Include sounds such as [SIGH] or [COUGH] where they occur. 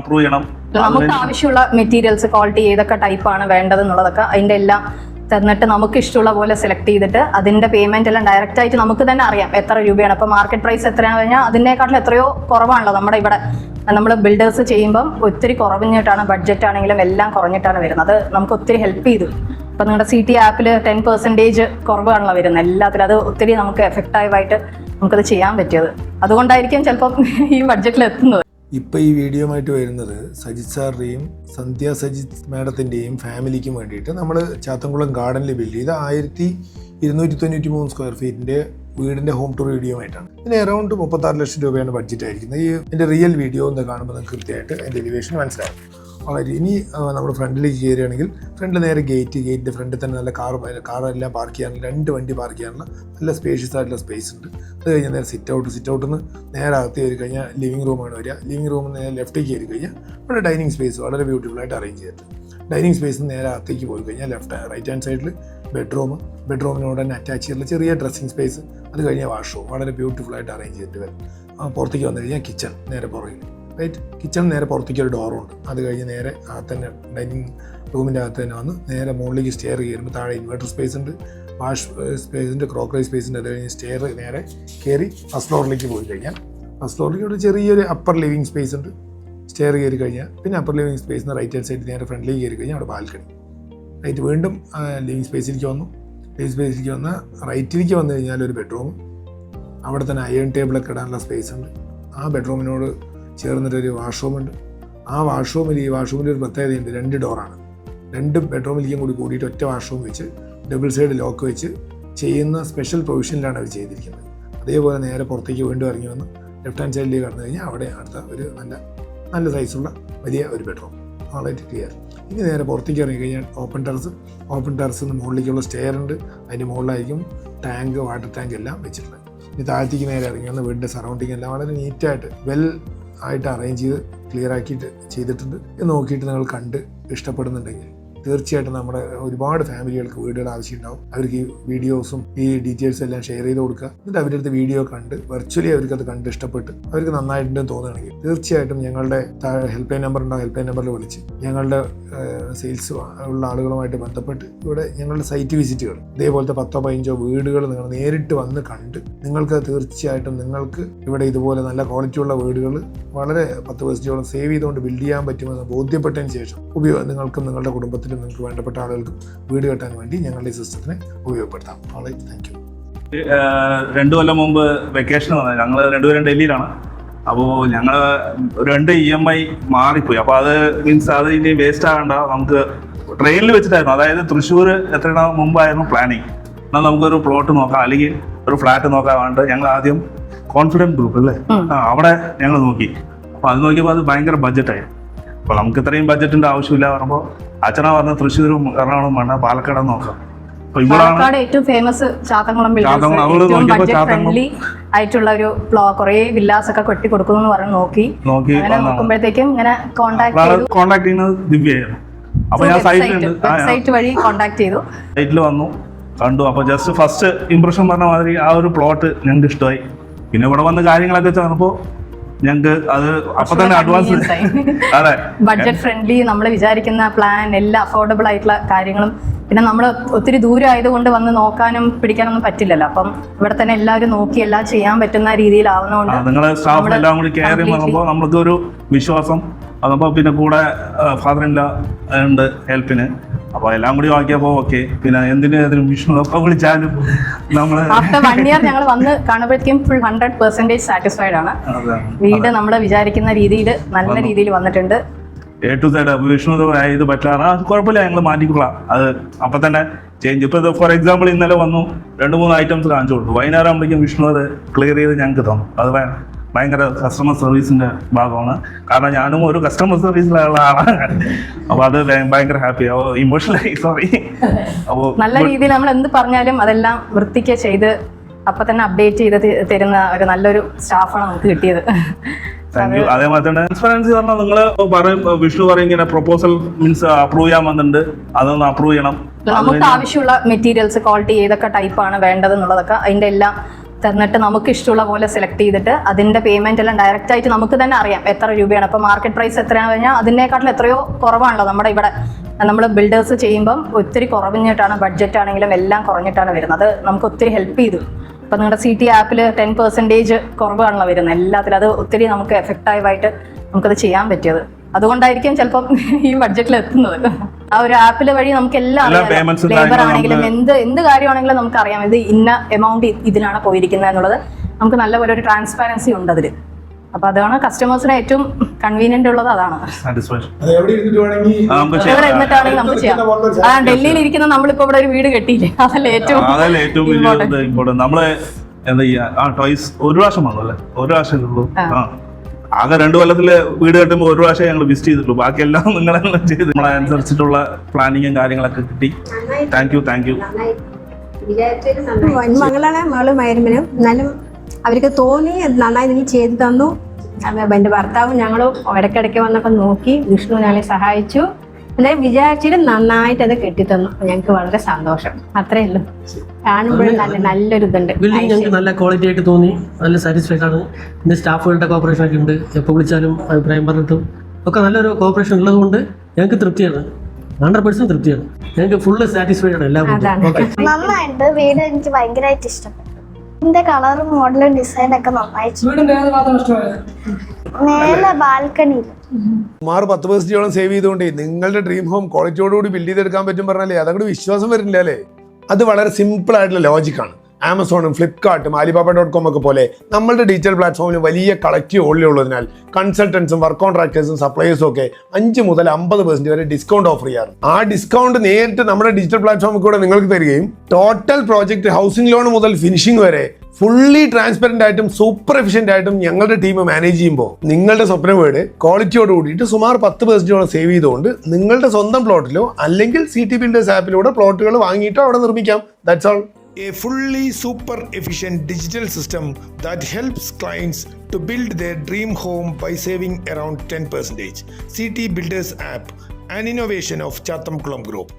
Approve ചെയ്യണം. നമുക്ക് ആവശ്യമുള്ള മെറ്റീരിയൽസ് ക്വാളിറ്റി ഏതൊക്കെ ടൈപ്പാണ് വേണ്ടതെന്നുള്ളതൊക്കെ അതിന്റെ എല്ലാം തന്നിട്ട് നമുക്ക് ഇഷ്ടമുള്ള പോലെ സെലക്ട് ചെയ്തിട്ട് അതിന്റെ പേയ്മെന്റ് എല്ലാം ഡയറക്റ്റ് ആയിട്ട് നമുക്ക് തന്നെ അറിയാം എത്ര രൂപയാണ്. അപ്പൊ മാർക്കറ്റ് പ്രൈസ് എത്രയാണെന്ന് കഴിഞ്ഞാൽ അതിനേക്കാട്ടിലും എത്രയോ കുറവാണല്ലോ നമ്മുടെ ഇവിടെ. നമ്മൾ ബിൽഡേഴ്സ് ചെയ്യുമ്പം ഒത്തിരി കുറഞ്ഞിട്ടാണ് ബഡ്ജറ്റ് ആണെങ്കിലും എല്ലാം കുറഞ്ഞിട്ടാണ് വരുന്നത്. അത് നമുക്ക് ഒത്തിരി ഹെൽപ്പ് ചെയ്തു. അപ്പൊ നിങ്ങളുടെ സി ടി ആപ്പിൽ ടെൻ പെർസെന്റേജ് കുറവാണല്ലോ വരുന്നത് എല്ലാത്തിലും. അത് ഒത്തിരി നമുക്ക് എഫക്റ്റീവായിട്ട് നമുക്കത് ചെയ്യാൻ പറ്റിയത്. അതുകൊണ്ടായിരിക്കും ചിലപ്പം ഈ ബഡ്ജറ്റിൽ എത്തുന്നത്. ഇപ്പോൾ ഈ വീഡിയോയുമായിട്ട് വരുന്നത് സജിത് സാറിന്റെയും സന്ധ്യ സജിത് മാഡത്തിന്റെയും ഫാമിലിക്കും വേണ്ടിയിട്ട് നമ്മൾ ചാത്തൻകുളം ഗാർഡനിൽ ബിൽഡ് ചെയ്ത ആയിരത്തി ഇരുന്നൂറ്റി തൊണ്ണൂറ്റി മൂന്ന് സ്ക്വയർ ഫീറ്റിന്റെ വീടിന്റെ ഹോം ടൂർ വീഡിയോ ആയിട്ടാണ് ഇതിന് എറൗണ്ട് മുപ്പത്താറ് ലക്ഷം രൂപയാണ് ബഡ്ജറ്റ് ആയിരിക്കുന്നത്. ഈ എന്റെ റിയൽ വീഡിയോ ഒന്ന് കാണുമ്പോൾ നിങ്ങൾക്ക് കൃത്യമായിട്ട് അതിന്റെ എലിവേഷൻ മനസ്സിലാവും വളരെ ഇനി നമ്മൾ ഫ്രണ്ടിലേക്ക് കയറുകയാണെങ്കിൽ ഫ്രണ്ടിൽ നേരെ ഗേറ്റ് ഗേറ്റിന്റെ ഫ്രണ്ടിൽ തന്നെ നല്ല കാർ കാറെല്ലാം പാർക്ക് ചെയ്യാനുള്ള രണ്ട് വണ്ടി പാർക്ക് ചെയ്യാനുള്ള നല്ല സ്പേഷ്യസ് ആയിട്ടുള്ള സ്പേസ് ഉണ്ട്. അത് കഴിഞ്ഞാൽ നേരെ സിറ്റ് ഔട്ട് സിറ്റ് ഔട്ടിൽ നിന്ന് നേരെ അകത്ത് കയറി കഴിഞ്ഞാൽ ലിവിംഗ് റൂമാണ് വരിക. ലിവിംഗ് റൂമിൽ നേരെ ലെഫ്റ്റേക്ക് കയറി കഴിഞ്ഞാൽ ഇവിടെ ഡൈനിങ് സ്പേസ് വളരെ ബ്യൂട്ടിഫുൾ ആയിട്ട് അറേഞ്ച് ചെയ്തിട്ടുണ്ട് ഡൈനിങ് സ്പേസ് നേരെ അകത്തേക്ക് പോയി കഴിഞ്ഞാൽ ലെഫ്റ്റ് റൈറ്റ് ഹാൻഡ് സൈഡിൽ ബെഡ്റൂം ബെഡ്റൂമിനോട് തന്നെ അറ്റാച്ച് ചെയ്തിട്ടുള്ള ചെറിയ ഡ്രസ്സിങ് സ്പേസ് അത് കഴിഞ്ഞാൽ വാഷ്റൂം വളരെ ബ്യൂട്ടിഫുൾ ആയിട്ട് അറേഞ്ച് ചെയ്തിട്ട് വരും. പുറത്തേക്ക് വന്നു കഴിഞ്ഞാൽ കിച്ചൺ നേരെ പുറകിൽ റൈറ്റ് കിച്ചൺ നേരെ പുറത്തേക്ക് ഒരു ഡോറുണ്ട് അത് കഴിഞ്ഞ് നേരെ അകത്ത് തന്നെ ഡൈനിങ് റൂമിന്റെ അകത്ത് തന്നെ വന്ന് നേരെ മുകളിലേക്ക് സ്റ്റെയർ കയറുമ്പോൾ താഴെ ഇൻവേർട്ടർ സ്പേസ് ഉണ്ട്. വാഷ് സ്പേസ് സ്പേസിന്റെ ക്രോക്കറി സ്പേസ് ഉണ്ട് അത് കഴിഞ്ഞ് സ്റ്റെയർ നേരെ കയറി ഫസ്റ്റ് ഫ്ലോറിലേക്ക് പോയി കഴിഞ്ഞാൽ ഫസ്റ്റ് ഫ്ലോറിലേക്ക് ഒരു ചെറിയൊരു അപ്പർ ലിവിങ് സ്പേസ് ഉണ്ട്. സ്റ്റെയർ കയറി കഴിഞ്ഞാൽ പിന്നെ അപ്പർ ലിവിങ് സ്പേസിന് റൈറ്റ് ഹാൻഡ് സൈഡിൽ നേരെ ഫ്രണ്ടിലേക്ക് കയറി കഴിഞ്ഞാൽ അവിടെ ബാൽക്കണി റൈറ്റ് വീണ്ടും ലിവിങ് സ്പേസിലേക്ക് വന്നു. ലിവിങ് സ്പേസിലേക്ക് വന്ന് റൈറ്റിലേക്ക് വന്നു കഴിഞ്ഞാൽ ഒരു ബെഡ്റൂം അവിടെ തന്നെ അയൺ ടേബിളൊക്കെ ഇടാനുള്ള സ്പേസ് ഉണ്ട്. ആ ബെഡ്റൂമിനോട് ചേർന്നിട്ടൊരു വാഷ്റൂമുണ്ട്. ആ വാഷ്റൂമിൽ ഈ വാഷ്റൂമിൽ ഒരു പ്രത്യേകതയുണ്ട്. രണ്ട് ഡോറാണ്. രണ്ട് ബെഡ്റൂമിലേക്കും കൂടി കൂടിയിട്ട് ഒറ്റ വാഷ്റൂം വെച്ച് ഡബിൾ സൈഡ് ലോക്ക് വെച്ച് ചെയ്യുന്ന സ്പെഷ്യൽ പ്രൊവിഷനിലാണ് അവർ ചെയ്തിരിക്കുന്നത്. അതേപോലെ നേരെ പുറത്തേക്ക് വീണ്ടും ഇറങ്ങി വന്ന് ലെഫ്റ്റ് ഹാൻഡ് സൈഡിലേക്ക് കടന്നു കഴിഞ്ഞാൽ അവിടെ അടുത്ത ഒരു നല്ല നല്ല സൈസുള്ള വലിയ ഒരു ബെഡ്റൂം. വളരെ ക്ലിയർ ഇനി നേരെ പുറത്തേക്ക് ഇറങ്ങി കഴിഞ്ഞാൽ ഓപ്പൺ ടെറസ്. ഓപ്പൺ ടെറസിന് മുകളിലേക്കുള്ള സ്റ്റെയർ ഉണ്ട്. അതിന്റെ മുകളിലായിരിക്കും ടാങ്ക് വാട്ടർ ടാങ്ക് എല്ലാം വെച്ചിട്ടുള്ളത്. ഇനി താഴത്തേക്ക് നേരെ ഇറങ്ങി വന്ന് വീടിന്റെ സറൗണ്ടിങ് എല്ലാം വളരെ നീറ്റായിട്ട് വെൽ ആയിട്ട് അറേഞ്ച് ചെയ്ത് ക്ലിയർ ആക്കിയിട്ട് ചെയ്തിട്ടുണ്ട്. നോക്കിയിട്ട് നിങ്ങൾ കണ്ട് ഇഷ്ടപ്പെടുന്നുണ്ടെങ്കിൽ. തീർച്ചയായിട്ടും നമ്മുടെ ഒരുപാട് ഫാമിലികൾക്ക് വീടുകൾ ആവശ്യമുണ്ടാവും. അവർക്ക് ഈ വീഡിയോസും ഈ ഡീറ്റെയിൽസും എല്ലാം ഷെയർ ചെയ്ത് കൊടുക്കുക. എന്നിട്ട് അവരുടെ അടുത്ത് വീഡിയോ കണ്ട് വെർച്വലി അവർക്ക് അത് കണ്ട് ഇഷ്ടപ്പെട്ട് അവർക്ക് നന്നായിട്ടുണ്ടെന്ന് തോന്നുകയാണെങ്കിൽ തീർച്ചയായിട്ടും ഞങ്ങളുടെ ഹെൽപ്പ് ലൈൻ നമ്പർ ഉണ്ടാകും ഹെൽപ്പ് ലൈൻ നമ്പറിൽ വിളിച്ച് ഞങ്ങളുടെ സെയിൽസ് ഉള്ള ആളുകളുമായിട്ട് ബന്ധപ്പെട്ട് ഇവിടെ ഞങ്ങളുടെ സൈറ്റ് വിസിറ്റുകൾ ഇതേപോലത്തെ പത്തോ പതിനഞ്ചോ വീടുകൾ നിങ്ങൾ നേരിട്ട് വന്ന് കണ്ട് നിങ്ങൾക്ക് തീർച്ചയായിട്ടും നിങ്ങൾക്ക് ഇവിടെ ഇതുപോലെ നല്ല ക്വാളിറ്റിയുള്ള വീടുകൾ വളരെ പത്ത് പെർസെന്റോളം സേവ് ചെയ്തുകൊണ്ട് ബിൽഡ് ചെയ്യാൻ പറ്റുമെന്ന് ബോധ്യപ്പെട്ടതിന് ശേഷം ഉപയോഗം നിങ്ങൾക്കും നിങ്ങളുടെ കുടുംബത്തിലും നിങ്ങൾക്ക് വേണ്ടപ്പെട്ട ആളുകൾക്കും വീട് കെട്ടാൻ വേണ്ടി ഞങ്ങളുടെ ഈ സിസ്റ്റത്തിനെ ഉപയോഗപ്പെടുത്താം. ആളെ താങ്ക് യു രണ്ടു കൊല്ലം മുമ്പ് വെക്കേഷൻ വന്നത്. ഞങ്ങൾ രണ്ടുപേരും ഡൽഹിയിലാണ്. അപ്പോൾ ഞങ്ങൾ രണ്ട് ഇ എം ഐ മാറിപ്പോയി. അപ്പോൾ അത് മീൻസ് അത് ഇനി വേസ്റ്റ് ആകണ്ട. നമുക്ക് ട്രെയിനിൽ വെച്ചിട്ടായിരുന്നു. അതായത് തൃശ്ശൂർ എത്ര മുമ്പായിരുന്നു പ്ലാനിങ് എന്നാൽ നമുക്കൊരു പ്ലോട്ട് നോക്കാം. അല്ലെങ്കിൽ ഒരു ഫ്ലാറ്റ് നോക്കാൻ വേണ്ട ഞങ്ങൾ ആദ്യം കോൺഫിഡന്റ് ഗ്രൂപ്പ് അല്ലേ? ആ അവിടെ ഞങ്ങൾ നോക്കി. അപ്പോൾ അത് നോക്കിയപ്പോൾ അത് ഭയങ്കര ബഡ്ജറ്റായി അപ്പോൾ നമുക്ക് ഇത്രയും ബഡ്ജറ്റിന്റെ ആവശ്യമില്ല പറയുമ്പോൾ അച്ഛനാ പറഞ്ഞ തൃശ്ശൂരും എറണാകുളം വേണ്ട പാലക്കാട് നോക്കാം. പാലക്കാട് ഏറ്റവും ഫേമസ് ചാത്തങ്കുളം ബഡ്ജറ്റ് ആയിട്ടുള്ള ഒരു കുറേ വില്ലാസ് ഒക്കെ കെട്ടി കൊടുക്കുന്നു എന്ന് പറഞ്ഞ് നോക്കി. നോക്കി അങ്ങനെ നോക്കുമ്പോഴത്തേക്കും ഇങ്ങനെ കോണ്ടാക്ട് കോണ്ടാക്ട് ചെയ്യുന്നത് ദിവ്യയായിരുന്നു അപ്പൊ ഞാൻ വെബ്സൈറ്റ് വഴി കോണ്ടാക്ട് ചെയ്തു. സൈറ്റിൽ വന്നു കണ്ടു. അപ്പൊ ജസ്റ്റ് ഫസ്റ്റ് ഇംപ്രഷൻ പറഞ്ഞ മാതിരി ആ ഒരു പ്ലോട്ട് ഞങ്ങൾക്ക് ഇഷ്ടമായി. പിന്നെ ഇവിടെ വന്ന കാര്യങ്ങളൊക്കെ ചേർന്നപ്പോ ഞങ്ങൾക്ക് അത് അപ്പൊ തന്നെ അഡ്വാൻസ്. [LAUGHS] അതെ. ബഡ്ജറ്റ് ഫ്രണ്ട്ലി നമ്മൾ വിചാരിക്കുന്ന പ്ലാൻ എല്ലാ അഫോർഡബിൾ ആയിട്ടുള്ള കാര്യങ്ങളും. പിന്നെ നമ്മൾ ഒത്തിരി ദൂരം ആയതുകൊണ്ട് വന്ന് നോക്കാനും പിടിക്കാനൊന്നും പറ്റില്ലല്ലോ. അപ്പം ഇവിടെ തന്നെ എല്ലാവരും നോക്കി എല്ലാം ചെയ്യാൻ പറ്റുന്ന രീതിയിലാവുന്നതുകൊണ്ട് നിങ്ങളെ സ്റ്റാഫ് എല്ലാം കൂടി കയറി നമ്മൾക്ക് ഒരു വിശ്വാസം അതപ്പോ പിന്നെ കൂടെ ഫാദർ ഇല്ല ഉണ്ട് ഹെൽപ്പിന്. അപ്പൊ എല്ലാം കൂടി വാങ്ങിയപ്പോ ഓക്കെ പിന്നെ എന്തിനും വിഷ്ണു ഒക്കെ വിളിച്ചാലും നമ്മൾ ആഫ്റ്റർ വൺ ഇയർ ഞങ്ങൾ വന്ന് കാണുമ്പോഴത്തേക്കും ഫുൾ ഹൺഡ്രഡ് പെർസെന്റേജ് സാറ്റിസ്ഫൈഡ് ആണ്. വീട് നമ്മൾ വിചാരിക്കുന്ന രീതിയിൽ നല്ല രീതിയിൽ വന്നിട്ടുണ്ട്. എ ടു സൈഡ് വിഷ്ണു ഇത് പറ്റാറ? കുഴപ്പമില്ല ഞങ്ങൾ മാറ്റിക്കൊള്ളാം. അത് അപ്പൊ തന്നെ ചേഞ്ച് ഇപ്പൊ ഫോർ എക്സാമ്പിൾ ഇന്നലെ വന്നു രണ്ട് മൂന്ന് ഐറ്റംസ് കാണിച്ചു കൊടുത്തു. വൈകുന്നേരം ആകുമ്പോഴേക്കും വിഷ്ണു അത് ക്ലിയർ ചെയ്ത് ഞങ്ങൾക്ക് തന്നു. അത് ഭയ- ഭയങ്കര കസ്റ്റമർ സർവീസിന്റെ ഭാഗമാണ്. കാരണം ഞാനും ഒരു കസ്റ്റമർ സർവീസിലുള്ള ആളാണ്. അപ്പൊ അത് ഭയങ്കര ഹാപ്പി ഇമോഷണലായി സോറി അപ്പോൾ നല്ല രീതിയിൽ നമ്മൾ എന്ത് പറഞ്ഞാലും അതെല്ലാം വൃത്തിക്ക് ചെയ്ത് അപ്പൊ തന്നെ അപ്ഡേറ്റ് ചെയ്ത് തരുന്ന ഒരു നല്ലൊരു സ്റ്റാഫാണ് നമുക്ക് കിട്ടിയത്. താങ്ക് യു അതേമാതിരി തന്നെ ട്രാൻസ്പെറൻസി പറഞ്ഞാൽ നിങ്ങൾ പറയും വിഷ്ണു പറയും ഇങ്ങനെ പ്രൊപ്പോസൽ മീൻസ് അപ്രൂവ് ചെയ്യാൻ വന്നിട്ടുണ്ട്. അതൊന്ന് അപ്രൂവ് ചെയ്യണം. നമുക്ക് ആവശ്യമുള്ള മെറ്റീരിയൽസ് ക്വാളിറ്റി ഏതൊക്കെ ടൈപ്പാണ് വേണ്ടത് എന്നുള്ളതൊക്കെ അതിന്റെ എല്ലാം തന്നിട്ട് നമുക്ക് ഇഷ്ടമുള്ള പോലെ സെലക്ട് ചെയ്തിട്ട് അതിന്റെ പേയ്മെന്റ് എല്ലാം ഡയറക്റ്റ് ആയിട്ട് നമുക്ക് തന്നെ അറിയാം എത്ര രൂപയാണ്. അപ്പോൾ മാർക്കറ്റ് പ്രൈസ് എത്രയാണെന്ന് കഴിഞ്ഞാൽ അതിനേക്കാട്ടിൽ എത്രയോ കുറവാണല്ലോ നമ്മുടെ ഇവിടെ. നമ്മൾ ബിൽഡേഴ്സ് ചെയ്യുമ്പം ഒത്തിരി കുറഞ്ഞിട്ടാണ് ബഡ്ജറ്റ് ആണെങ്കിലും എല്ലാം കുറഞ്ഞിട്ടാണ് വരുന്നത്. നമുക്ക് ഒത്തിരി ഹെൽപ്പ് ചെയ്തു. അപ്പൊ നിങ്ങളുടെ സി ടി ആപ്പിൽ ടെൻ പെർസെന്റേജ് കുറവാണല്ലോ വരുന്നത്. എല്ലാത്തിലും അത് ഒത്തിരി നമുക്ക് എഫക്റ്റീവായിട്ട് നമുക്കത് ചെയ്യാൻ പറ്റിയത്. അതുകൊണ്ടായിരിക്കും ചിലപ്പം ഈ ബഡ്ജറ്റിൽ എത്തുന്നത്. ആ ഒരു ആപ്പിൽ വഴി നമുക്ക് എല്ലാം ലേബർ ആണെങ്കിലും എന്ത് എന്ത് കാര്യമാണെങ്കിലും നമുക്ക് അറിയാം ഇത് ഇന്ന എമൗണ്ട് ഇതിനാണ് പോയിരിക്കുന്നത് എന്നുള്ളത് നമുക്ക് നല്ലപോലെ ഒരു ട്രാൻസ്പാരൻസി ഉണ്ട് അതിൽ അപ്പൊ അതാണ് കസ്റ്റമേഴ്സിന് ഏറ്റവും കൺവീനിയന്റ് ഉള്ളത് അതാണ്. എവിടെ ഇരുന്നിട്ടാണെങ്കിൽ നമുക്ക് ചെയ്യാം. ആ ഡൽഹിയിൽ ഇരിക്കുന്ന നമ്മളിപ്പോ ഇവിടെ ഒരു വീട് കെട്ടിയില്ലേ? അതല്ലേ ഏറ്റവും. ഇമ്പോർട്ടന്റ് നമ്മൾ എന്താ ചെയ്യാ? ആ ടോയ്സ് ഒരു പ്രാവശ്യം വന്നു അല്ലേ ഒരു പ്രാവശ്യം ഉള്ളൂ. ആ. ആകെ രണ്ടു കൊല്ലത്തിൽ വീട് കെട്ടുമ്പോൾ ഒരു പ്രാവശ്യം ഞങ്ങൾ വിസിറ്റ് ചെയ്തിട്ടുള്ളൂ. ബാക്കിയെല്ലാം നിങ്ങളെല്ലാം ചെയ്ത്. നമ്മളെ അനുസരിച്ചിട്ടുള്ള പ്ലാനിങ്ങും കാര്യങ്ങളൊക്കെ കിട്ടി. താങ്ക് യു താങ്ക് യു മകളാണ് മകളും മരുമനും എന്നാലും അവർക്ക് തോന്നി നന്നായി നീ ചെയ്തു തന്നു. എന്റെ ഭർത്താവും ഞങ്ങളും ഇടയ്ക്കിടയ്ക്ക് വന്നപ്പോൾ നോക്കി. വിഷ്ണു ഞങ്ങളെ സഹായിച്ചു. എന്തായാലും വിചാരിച്ചിട്ട് നന്നായിട്ട് അത് കെട്ടിത്തന്നു. ഞങ്ങൾക്ക് വളരെ സന്തോഷം. അത്രേ ഉള്ളൂ. കാണുമ്പോഴും നല്ല നല്ലൊരു ഇതുണ്ട് ബിൽഡിംഗ് ഞങ്ങൾക്ക് നല്ല ക്വാളിറ്റി ആയിട്ട് തോന്നി. നല്ല സാറ്റിസ്ഫൈഡ് ആണ്. പിന്നെ സ്റ്റാഫുകളുടെ കോപ്പറേഷൻ ഒക്കെ ഉണ്ട്. എപ്പോൾ വിളിച്ചാലും അഭിപ്രായം പറഞ്ഞിട്ടും. ഒക്കെ നല്ലൊരു കോപ്പറേഷൻ ഉള്ളതുകൊണ്ട് ഞങ്ങൾക്ക് തൃപ്തിയാണ്. Hundred percent തൃപ്തിയാണ്. ഞങ്ങൾക്ക് ഫുള്ള് സാറ്റിസ്ഫൈഡ് ആണ് എല്ലാ നന്നായിട്ട് വീട് എനിക്ക് ഭയങ്കരമായിട്ട് ഇഷ്ടപ്പെട്ടു. ഇതിന്റെ കളറും മോഡലും ഡിസൈൻ ഒക്കെ നന്നായി. മേലെ ബാൽക്കണിയിൽ. സുമാർ പത്ത് പെർസെന്റോളം സേവ് ചെയ്തുകൊണ്ടേ നിങ്ങളുടെ ഡ്രീം ഹോം ക്വാളിറ്റിയോടുകൂടി ബിൽഡ് ചെയ്തെടുക്കാൻ പറ്റും പറഞ്ഞാലേ അതങ്ങോട്ട് വിശ്വാസം വരുന്നില്ല അല്ലേ? അത് വളരെ സിമ്പിൾ ആയിട്ടുള്ള ലോജിക്കാണ് ആമസോണും ഫ്ലിപ്കാർട്ടും അലിബാബ ഡോട്ട് കോം ഒക്കെ പോലെ നമ്മളുടെ ഡിജിറ്റൽ പ്ലാറ്റ്ഫോമിൽ വലിയ കളക്റ്റീവ് ഓൾറെഡി ഉള്ളതിനാൽ കൺസൾട്ടൻസും വർക്ക് കോൺട്രാക്ടേഴ്സും സപ്ലൈയേഴ്സും ഒക്കെ അഞ്ച് മുതൽ അമ്പത് പെർസെന്റ് വരെ ഡിസ്കൗണ്ട് ഓഫർ ചെയ്യാറ്. ആ ഡിസ്കൗണ്ട് നേരിട്ട് നമ്മുടെ ഡിജിറ്റൽ പ്ലാറ്റ്ഫോമിൽ കൂടെ നിങ്ങൾക്ക് തരികയും ടോട്ടൽ പ്രോജക്റ്റ് ഹൗസിംഗ് ലോൺ മുതൽ ഫിനിഷിംഗ് വരെ ഫുള്ളി ട്രാൻസ്പെറന്റ് ആയിട്ടും സൂപ്പർ എഫിഷ്യന്റ് ആയിട്ടും ഞങ്ങളുടെ ടീം മാനേജ് ചെയ്യുമ്പോൾ നിങ്ങളുടെ സ്വപ്ന വീട് ക്വാളിറ്റിയോട് കൂടിയിട്ട് സുമാർ പത്ത് പെർസെന്റോളം സേവ് ചെയ്തുകൊണ്ട് നിങ്ങളുടെ സ്വന്തം പ്ലോട്ടിലോ അല്ലെങ്കിൽ സി ടി ബിൽഡേഴ്സ് ആപ്പിലൂടെ പ്ലോട്ടുകൾ വാങ്ങിയിട്ടോ അവിടെ നിർമ്മിക്കാം. That's all A fully super efficient digital system that helps clients to build their dream home by saving around 10%. CT Builders app, an innovation of Chatham Kulam Group.